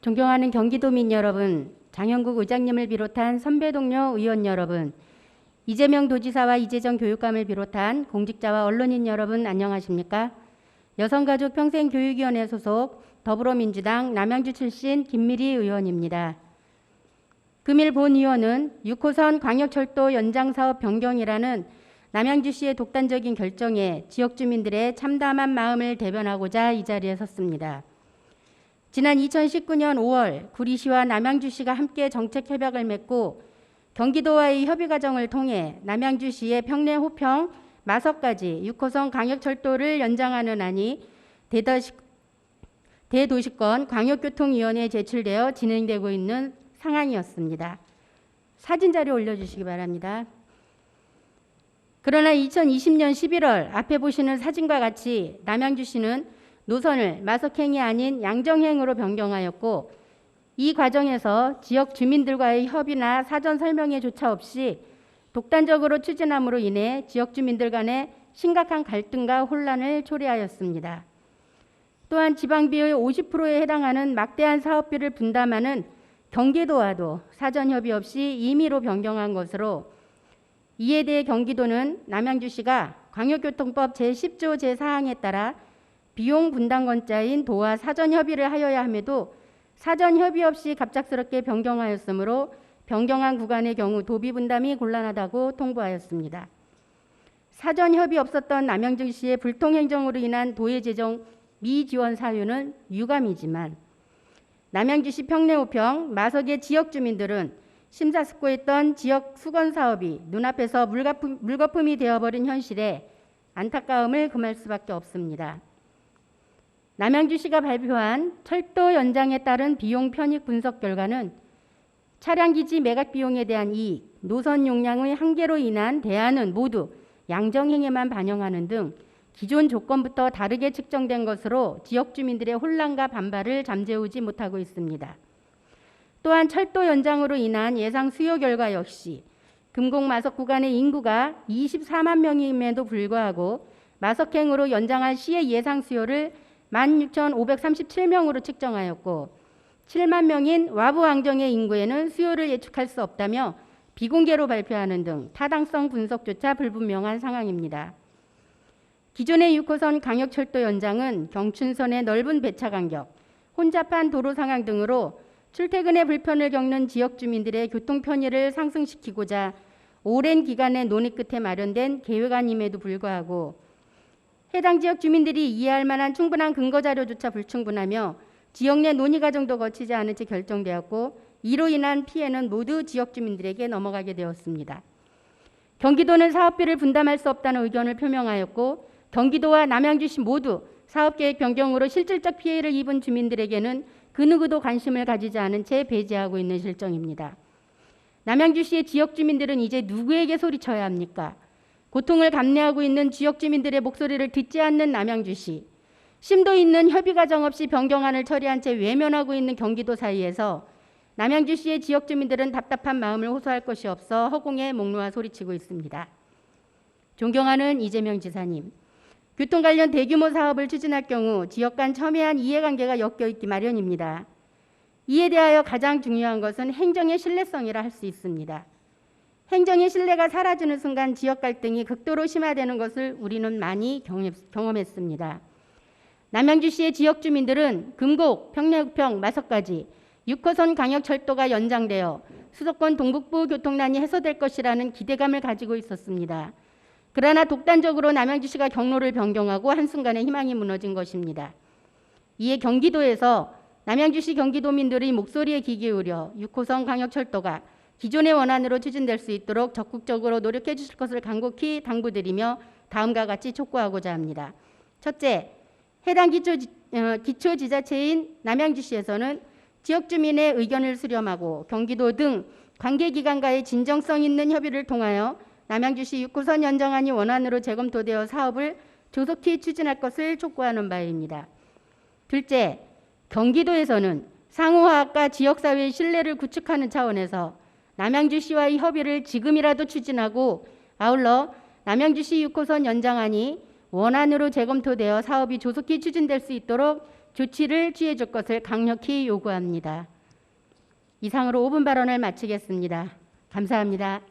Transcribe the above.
존경하는 경기도민 여러분, 장영국 의장님을 비롯한 선배 동료 의원 여러분, 이재명 도지사와 이재정 교육감을 비롯한 공직자와 언론인 여러분 안녕하십니까? 여성가족 평생교육위원회 소속 더불어민주당 남양주 출신 김미리 의원입니다. 금일 본 의원은 6호선 광역철도 연장사업 변경이라는 남양주시의 독단적인 결정에 지역 주민들의 참담한 마음을 대변하고자 이 자리에 섰습니다. 지난 2019년 5월 구리시와 남양주시가 함께 정책 협약을 맺고 경기도와의 협의 과정을 통해 남양주시의 평내 호평 마석까지 6호선 광역철도를 연장하는 안이 대도시, 대도시권 광역교통위원회에 제출되어 진행되고 있는 상황이었습니다. 사진 자료 올려주시기 바랍니다. 그러나 2020년 11월 앞에 보시는 사진과 같이 남양주시는 노선을 마석행이 아닌 양정행으로 변경하였고 이 과정에서 지역 주민들과의 협의나 사전 설명회조차 없이 독단적으로 추진함으로 인해 지역 주민들 간에 심각한 갈등과 혼란을 초래하였습니다. 또한 지방비의 50%에 해당하는 막대한 사업비를 분담하는 경기도와도 사전 협의 없이 임의로 변경한 것으로 이에 대해 경기도는 남양주시가 광역교통법 제10조 제4항에 따라 비용 분담권자인 도와 사전 협의를 하여야 함에도 사전 협의 없이 갑작스럽게 변경하였으므로 변경한 구간의 경우 도비 분담이 곤란하다고 통보하였습니다. 사전 협의 없었던 남양주시의 불통 행정으로 인한 도의 재정 미지원 사유는 유감이지만 남양주시 평내호평 마석의 지역 주민들은 심사숙고했던 지역 수건 사업이 눈앞에서 물거품, 물거품이 되어버린 현실에 안타까움을 금할 수밖에 없습니다. 남양주 시가 발표한 철도 연장에 따른 비용 편익 분석 결과는 차량 기지 매각 비용에 대한 이익, 노선 용량의 한계로 인한 대안은 모두 양정행에만 반영하는 등 기존 조건부터 다르게 측정된 것으로 지역 주민들의 혼란과 반발을 잠재우지 못하고 있습니다. 또한 철도 연장으로 인한 예상 수요 결과 역시 금곡 마석 구간의 인구가 24만 명임에도 불구하고 마석행으로 연장할 시의 예상 수요를 16,537명으로 측정하였고 7만 명인 와부 왕정의 인구에는 수요를 예측할 수 없다며 비공개로 발표하는 등 타당성 분석조차 불분명한 상황입니다. 기존의 6호선 강역철도 연장은 경춘선의 넓은 배차 간격, 혼잡한 도로 상황 등으로 출퇴근의 불편을 겪는 지역 주민들의 교통 편의를 상승시키고자 오랜 기간의 논의 끝에 마련된 계획안임에도 불구하고 해당 지역 주민들이 이해할 만한 충분한 근거 자료조차 불충분하며 지역 내 논의 과정도 거치지 않은 채 결정되었고 이로 인한 피해는 모두 지역 주민들에게 넘어가게 되었습니다. 경기도는 사업비를 분담할 수 없다는 의견을 표명하였고 경기도와 남양주시 모두 사업계획 변경으로 실질적 피해를 입은 주민들에게는 그 누구도 관심을 가지지 않은 채 배제하고 있는 실정입니다. 남양주시의 지역 주민들은 이제 누구에게 소리쳐야 합니까? 고통을 감내하고 있는 지역 주민들의 목소리를 듣지 않는 남양주시, 심도 있는 협의 과정 없이 변경안을 처리한 채 외면하고 있는 경기도 사이에서 남양주시의 지역 주민들은 답답한 마음을 호소할 것이 없어 허공에 목 놓아 소리치고 있습니다. 존경하는 이재명 지사님, 교통 관련 대규모 사업을 추진할 경우 지역 간 첨예한 이해관계가 엮여 있기 마련입니다. 이에 대하여 가장 중요한 것은 행정의 신뢰성이라 할 수 있습니다. 행정의 신뢰가 사라지는 순간 지역 갈등이 극도로 심화되는 것을 우리는 많이 경험했습니다. 남양주시의 지역 주민들은 금곡, 평내읍평, 마석까지 6호선 강역철도가 연장되어 수도권 동북부 교통난이 해소될 것이라는 기대감을 가지고 있었습니다. 그러나 독단적으로 남양주시가 경로를 변경하고 한순간에 희망이 무너진 것입니다. 이에 경기도에서 남양주시 경기도민들의 목소리에 귀 기울여 6호선 광역철도가 기존의 원안으로 추진될 수 있도록 적극적으로 노력해 주실 것을 간곡히 당부드리며 다음과 같이 촉구하고자 합니다. 첫째, 해당 기초, 어, 기초 지자체인 남양주시에서는 지역 주민의 의견을 수렴하고 경기도 등 관계기관과의 진정성 있는 협의를 통하여 남양주시 6호선 연장안이 원안으로 재검토되어 사업을 조속히 추진할 것을 촉구하는 바입니다. 둘째, 경기도에서는 상호화학과 지역사회의 신뢰를 구축하는 차원에서 남양주 시와의 협의를 지금이라도 추진하고 아울러 남양주시 6호선 연장안이 원안으로 재검토되어 사업이 조속히 추진될 수 있도록 조치를 취해 줄 것을 강력히 요구합니다. 이상으로 5분 발언을 마치겠습니다. 감사합니다.